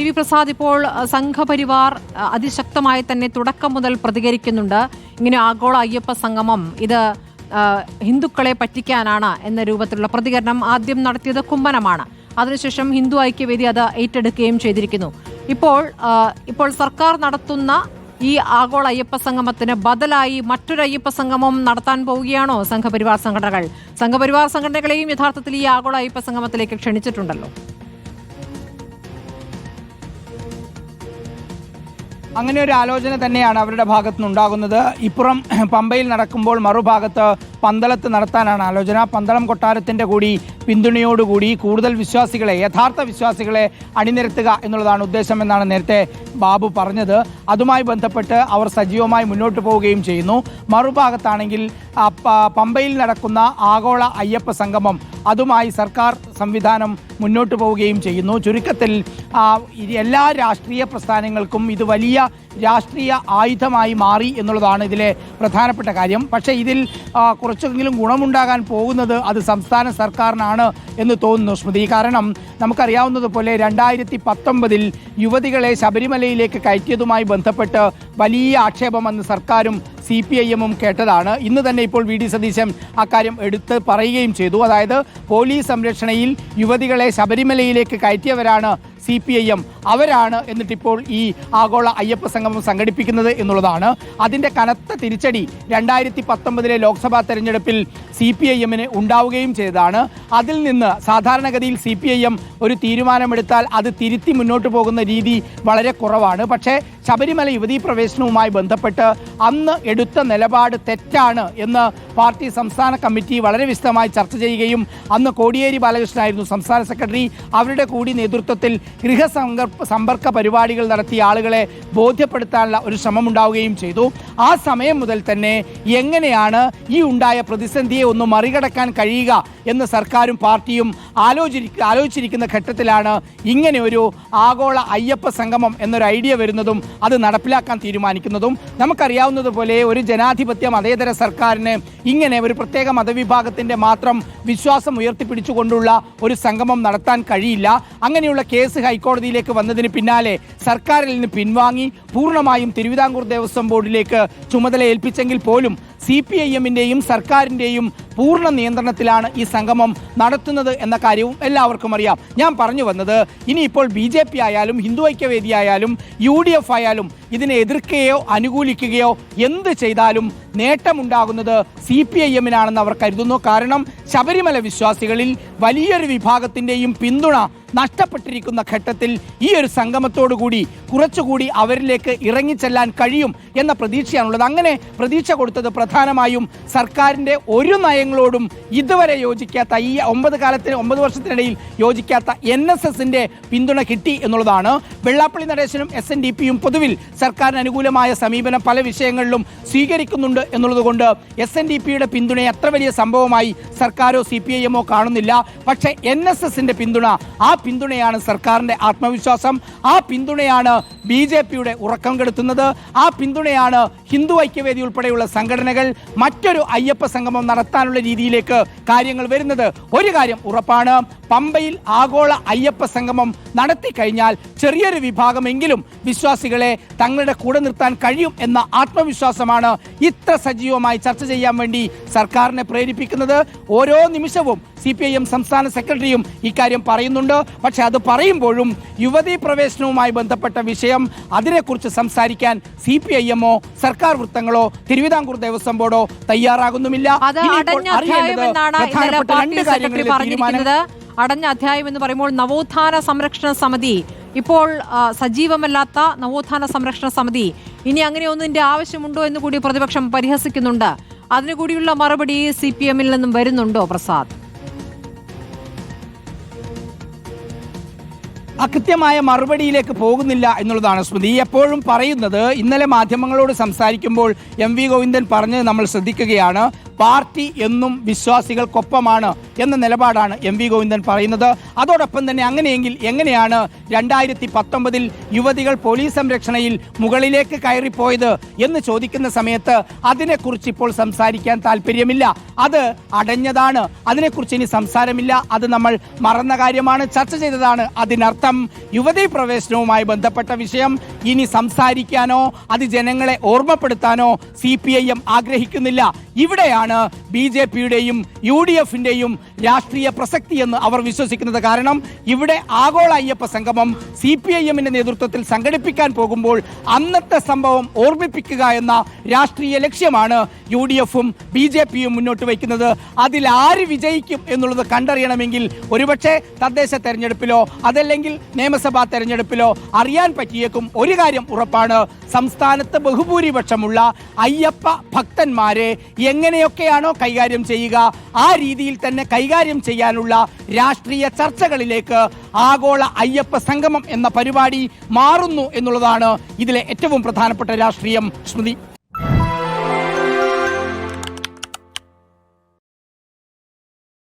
T V Prasad ഇപ്പോൾ സംഘപരിവാർ അതിശക്തമായി തന്നെ തുടക്കം മുതൽ പ്രതികരിക്കുന്നുണ്ട്. ഇങ്ങനെ ആഗോള അയ്യപ്പ സംഗമം ഇത് ഹിന്ദുക്കളെ പറ്റിക്കാനാണ് എന്ന രൂപത്തിലുള്ള പ്രതികരണം ആദ്യം നടത്തിയത് കുമ്മനമാണ് അതിനുശേഷം ഹിന്ദു ഐക്യവേദി അത് ഏറ്റെടുക്കുകയും ചെയ്തിരിക്കുന്നു. ഇപ്പോൾ ഇപ്പോൾ സർക്കാർ നടത്തുന്ന ഈ ആഗോള അയ്യപ്പ സംഗമത്തിന് ബദലായി മറ്റൊരു അയ്യപ്പ സംഗമം നടത്താൻ പോവുകയാണോ സംഘപരിവാർ സംഘടനകൾ? സംഘപരിവാർ സംഘടനകളെയും യഥാർത്ഥത്തിൽ ഈ ആഗോള അയ്യപ്പ സംഗമത്തിലേക്ക് ക്ഷണിച്ചിട്ടുണ്ടല്ലോ. അങ്ങനെ ഒരു ആലോചന തന്നെയാണ് അവരുടെ ഭാഗത്തു നിന്നുണ്ടാകുന്നത് ഇപ്പുറം പമ്പയിൽ നടക്കുമ്പോൾ മറുഭാഗത്ത് പന്തളത്ത് നടത്താനാണ് ആലോചന. പന്തളം കൊട്ടാരത്തിന്റെ കൂടി പിന്തുണയോടുകൂടി കൂടുതൽ വിശ്വാസികളെ യഥാർത്ഥ വിശ്വാസികളെ അണിനിരത്തുക എന്നുള്ളതാണ് ഉദ്ദേശം എന്നാണ് നേരത്തെ ബാബു പറഞ്ഞത്. അതുമായി ബന്ധപ്പെട്ട് അവർ സജീവമായി മുന്നോട്ട് പോവുകയും ചെയ്യുന്നു. മറുഭാഗത്താണെങ്കിൽ പമ്പയിൽ നടക്കുന്ന ആഗോള അയ്യപ്പ സംഗമം അതുമായി സർക്കാർ സംവിധാനം മുന്നോട്ട് പോവുകയും ചെയ്യുന്നു. ചുരുക്കത്തിൽ എല്ലാ രാഷ്ട്രീയ പ്രസ്ഥാനങ്ങൾക്കും ഇത് വലിയ രാഷ്ട്രീയ ആയുധമായി മാറി എന്നുള്ളതാണ് ഇതിലെ പ്രധാനപ്പെട്ട കാര്യം. പക്ഷേ ഇതിൽ കുറച്ചെങ്കിലും ഗുണമുണ്ടാകാൻ പോകുന്നത് അത് സംസ്ഥാന സർക്കാരിനാണ് എന്ന് തോന്നുന്നു സ്മൃതി. കാരണം നമുക്കറിയാവുന്നതുപോലെ രണ്ടായിരത്തി പത്തൊമ്പതിൽ യുവതികളെ ശബരിമലയിലേക്ക് കയറ്റിയതുമായി ബന്ധപ്പെട്ട് വലിയ ആക്ഷേപം അന്ന് സർക്കാരും സി പി ഐ എമ്മും കേട്ടതാണ്. ഇന്ന് തന്നെ ഇപ്പോൾ വി ഡി സതീശൻ അക്കാര്യം എടുത്ത് പറയുകയും ചെയ്തു. അതായത് പോലീസ് സംരക്ഷണയിൽ യുവതികളെ ശബരിമലയിലേക്ക് കയറ്റിയവരാണ് സി പി ഐ എം അവരാണ് എന്നിട്ടിപ്പോൾ ഈ ആഗോള അയ്യപ്പ സംഗമം സംഘടിപ്പിക്കുന്നത് എന്നുള്ളതാണ്. അതിന്റെ കനത്ത തിരിച്ചടി രണ്ടായിരത്തി പത്തൊമ്പതിലെ ലോക്സഭാ തെരഞ്ഞെടുപ്പിൽ സി പി ഐ എമ്മിന് ഉണ്ടാവുകയും ചെയ്തതാണ്. അതിൽ നിന്ന് സാധാരണഗതിയിൽ സി പി ഐ എം ഒരു തീരുമാനമെടുത്താൽ അത് തിരുത്തി മുന്നോട്ട് പോകുന്ന രീതി വളരെ കുറവാണ്. പക്ഷേ ശബരിമല യുവതീ പ്രവേശനവുമായി ബന്ധപ്പെട്ട് അന്ന് എടുത്ത നിലപാട് തെറ്റാണ് എന്ന് പാർട്ടി സംസ്ഥാന കമ്മിറ്റി വളരെ വിശദമായി ചർച്ച ചെയ്യുകയും അന്ന് കോടിയേരി ബാലകൃഷ്ണൻ ആയിരുന്നു സംസ്ഥാന സെക്രട്ടറി. അവരുടെ കൂടി നേതൃത്വത്തിൽ ഗൃഹസമ്പർക്ക സമ്പർക്ക പരിപാടികൾ നടത്തിയ ആളുകളെ ബോധ്യപ്പെടുത്താനുള്ള ഒരു ശ്രമം ഉണ്ടാവുകയും ചെയ്തു. ആ സമയം മുതൽ തന്നെ എങ്ങനെയാണ് ഈ ഉണ്ടായ പ്രതിസന്ധിയെ ഒന്ന് മറികടക്കാൻ കഴിയുക എന്ന് സർക്കാരും പാർട്ടിയും ആലോചിക്ക ആലോചിച്ചിരിക്കുന്ന ഘട്ടത്തിലാണ് ഇങ്ങനെ ഒരു ആഗോള അയ്യപ്പ സംഗമം എന്നൊരു ഐഡിയ വരുന്നതും അത് നടപ്പിലാക്കാൻ തീരുമാനിക്കുന്നതും നമുക്കറിയാവുന്നതുപോലെ ഒരു ജനാധിപത്യ മതേതര സർക്കാരിന് ഇങ്ങനെ ഒരു പ്രത്യേക മതവിഭാഗത്തിന്റെ മാത്രം വിശ്വാസം ഉയർത്തിപ്പിടിച്ചുകൊണ്ടുള്ള ഒരു സംഗമം നടത്താൻ കഴിയില്ല. അങ്ങനെയുള്ള കേസ് ഹൈക്കോടതിയിലേക്ക് വന്നതിന് പിന്നാലെ സർക്കാരിൽ നിന്ന് പിൻവാങ്ങി പൂർണമായും തിരുവിതാംകൂർ ദേവസ്വം ബോർഡിലേക്ക് ചുമതല ഏൽപ്പിച്ചെങ്കിൽ പോലും സി പി ഐ എമ്മിന്റെയും സർക്കാരിന്റെയും പൂർണ നിയന്ത്രണത്തിലാണ് ഈ സംഗമം നടത്തുന്നത് എന്ന കാര്യവും എല്ലാവർക്കും അറിയാം. ഞാൻ പറഞ്ഞു വന്നത് ഇനിയിപ്പോൾ ബി ജെ പി ആയാലും ഹിന്ദു ഐക്യവേദി ആയാലും യു ഡി എഫ് ആയാലും ഇതിനെ എതിർക്കുകയോ അനുകൂലിക്കുകയോ എന്ത് ചെയ്താലും നേട്ടമുണ്ടാകുന്നത് സി പി ഐ എമ്മിനാണെന്ന് അവർ കരുതുന്നു. കാരണം ശബരിമല വിശ്വാസികളിൽ വലിയൊരു വിഭാഗത്തിന്റെയും പിന്തുണ നഷ്ടപ്പെട്ടിരിക്കുന്ന ഘട്ടത്തിൽ ഈ ഒരു സംഗമത്തോടു കൂടി കുറച്ചുകൂടി അവരിലേക്ക് ഇറങ്ങിച്ചെല്ലാൻ കഴിയും എന്ന പ്രതീക്ഷയാണുള്ളത്. അങ്ങനെ പ്രതീക്ഷ കൊടുത്തത് പ്രധാനമായും സർക്കാരിന്റെ ഒരു നയങ്ങളോടും ഇതുവരെ യോജിക്കാത്ത ഈ ഒമ്പത് കാലത്തിന് ഒമ്പത് വർഷത്തിനിടയിൽ യോജിക്കാത്ത എൻ എസ് എസിന്റെ പിന്തുണ കിട്ടി എന്നുള്ളതാണ്. വെള്ളാപ്പള്ളി നടേശനും എസ് എൻ ഡി പിയും പൊതുവിൽ സർക്കാരിന് അനുകൂലമായ സമീപനം പല വിഷയങ്ങളിലും സ്വീകരിക്കുന്നുണ്ട് എന്നുള്ളതുകൊണ്ട് എസ് എൻ ഡി പിയുടെ പിന്തുണയെ അത്ര വലിയ സംഭവമായി സർക്കാരോ സി പി ഐ എമ്മോ കാണുന്നില്ല. പക്ഷേ എൻ എസ് എസിന്റെ പിന്തുണ ആ പിന്തുണയാണ് സർക്കാരിന്റെ ആത്മവിശ്വാസം ആ പിന്തുണയാണ് ബി ജെ പിയുടെ ഉറക്കം കെടുത്തുന്നത് ആ പിന്തുണയാണ് ഹിന്ദു ഐക്യവേദി ഉൾപ്പെടെയുള്ള സംഘടനകൾ മറ്റൊരു അയ്യപ്പ സംഗമം നടത്താനുള്ള രീതിയിലേക്ക് കാര്യങ്ങൾ വരുന്നത്. ഒരു കാര്യം ഉറപ്പാണ് പമ്പയിൽ ആഗോള അയ്യപ്പ സംഗമം നടത്തി കഴിഞ്ഞാൽ ചെറിയൊരു വിഭാഗമെങ്കിലും വിശ്വാസികളെ തങ്ങളുടെ കൂടെ നിർത്താൻ കഴിയും എന്ന ആത്മവിശ്വാസമാണ് ഇത്ര സജീവമായി ചർച്ച ചെയ്യാൻ വേണ്ടി സർക്കാരിനെ പ്രേരിപ്പിക്കുന്നത്. ഓരോ നിമിഷവും സി പി ഐ എം സംസ്ഥാന സെക്രട്ടറിയും ഇക്കാര്യം പറയുന്നുണ്ട്. പക്ഷേ അത് പറയുമ്പോഴും യുവതീ പ്രവേശനവുമായി ബന്ധപ്പെട്ട വിഷയം അതിനെക്കുറിച്ച് സംസാരിക്കാൻ സി പി ഐ എമ്മോ സർക്കാർ വൃത്തങ്ങളോ തിരുവിതാംകൂർ ദേവസ്വം ബോർഡോ തയ്യാറാകുന്നുമില്ല. അടഞ്ഞ അധ്യായം എന്ന് പറയുമ്പോൾ നവോത്ഥാന സംരക്ഷണ സമിതി. ഇപ്പോൾ സജീവമല്ലാത്ത നവോത്ഥാന സംരക്ഷണ സമിതി. ഇനി അങ്ങനെ ഒന്നിന്റെ ആവശ്യമുണ്ടോ എന്ന് കൂടി പ്രതിപക്ഷം പരിഹസിക്കുന്നുണ്ട്. അതിനു കൂടിയുള്ള മറുപടി സി പി എമ്മിൽ നിന്നും വരുന്നുണ്ടോ പ്രസാദ്? അകൃത്യമായ മറുപടിയിലേക്ക് പോകുന്നില്ല എന്നുള്ളതാണ് സ്മൃതി എപ്പോഴും പറയുന്നത് ഇന്നലെ മാധ്യമങ്ങളോട് സംസാരിക്കുമ്പോൾ എം വി ഗോവിന്ദൻ പറഞ്ഞത് നമ്മൾ ശ്രദ്ധിക്കുകയാണ്. പാർട്ടി എന്നും വിശ്വാസികൾക്കൊപ്പമാണ് എന്ന നിലപാടാണ് എം വി ഗോവിന്ദൻ പറയുന്നത്. അതോടൊപ്പം തന്നെ അങ്ങനെയെങ്കിൽ എങ്ങനെയാണ് രണ്ടായിരത്തി പത്തൊമ്പതിൽ യുവതികൾ പോലീസ് സംരക്ഷണയിൽ മുകളിലേക്ക് കയറിപ്പോയത് എന്ന് ചോദിക്കുന്ന സമയത്ത് അതിനെക്കുറിച്ച് ഇപ്പോൾ സംസാരിക്കാൻ താല്പര്യമില്ല അത് അടഞ്ഞതാണ്. അതിനെക്കുറിച്ച് ഇനി സംസാരമില്ല. അത് നമ്മൾ മറന്ന കാര്യമാണ്. ചർച്ച ചെയ്തതാണ് അതിനർത്ഥം. യുവതീ പ്രവേശനവുമായി ബന്ധപ്പെട്ട വിഷയം ഇനി സംസാരിക്കാനോ അത് ജനങ്ങളെ ഓർമ്മപ്പെടുത്താനോ സി ആഗ്രഹിക്കുന്നില്ല. ഇവിടെയാണ് ബി ജെ പിയുടെയും യു ഡി എഫിന്റെയും രാഷ്ട്രീയ പ്രസക്തി എന്ന് അവർ വിശ്വസിക്കുന്നത്. കാരണം ഇവിടെ ആഗോള അയ്യപ്പ സംഗമം സി പി ഐ എമ്മിന്റെ നേതൃത്വത്തിൽ സംഘടിപ്പിക്കാൻ പോകുമ്പോൾ അന്നത്തെ സംഭവം ഓർമ്മിപ്പിക്കുക എന്ന രാഷ്ട്രീയ ലക്ഷ്യമാണ് യു ഡി എഫും ബി ജെ പിയും മുന്നോട്ട് വയ്ക്കുന്നത്. അതിൽ ആര് വിജയിക്കും എന്നുള്ളത് കണ്ടറിയണമെങ്കിൽ ഒരുപക്ഷെ തദ്ദേശ തെരഞ്ഞെടുപ്പിലോ അതല്ലെങ്കിൽ നിയമസഭാ തെരഞ്ഞെടുപ്പിലോ അറിയാൻ പറ്റിയേക്കും ഒരു കാര്യം ഉറപ്പാണ്. സംസ്ഥാനത്ത് ബഹുഭൂരിപക്ഷമുള്ള അയ്യപ്പ ഭക്തന്മാരെ എങ്ങനെയൊക്കെയാണോ കൈകാര്യം ചെയ്യുക ആ രീതിയിൽ തന്നെ കൈകാര്യം ചെയ്യാനുള്ള രാഷ്ട്രീയ ചർച്ചകളിലേക്ക് ആഗോള അയ്യപ്പ സംഗമം എന്ന പരിപാടി മാറുന്നു എന്നുള്ളതാണ് ഇതിലെ ഏറ്റവും പ്രധാനപ്പെട്ട രാഷ്ട്രീയം. സ്മൃതി.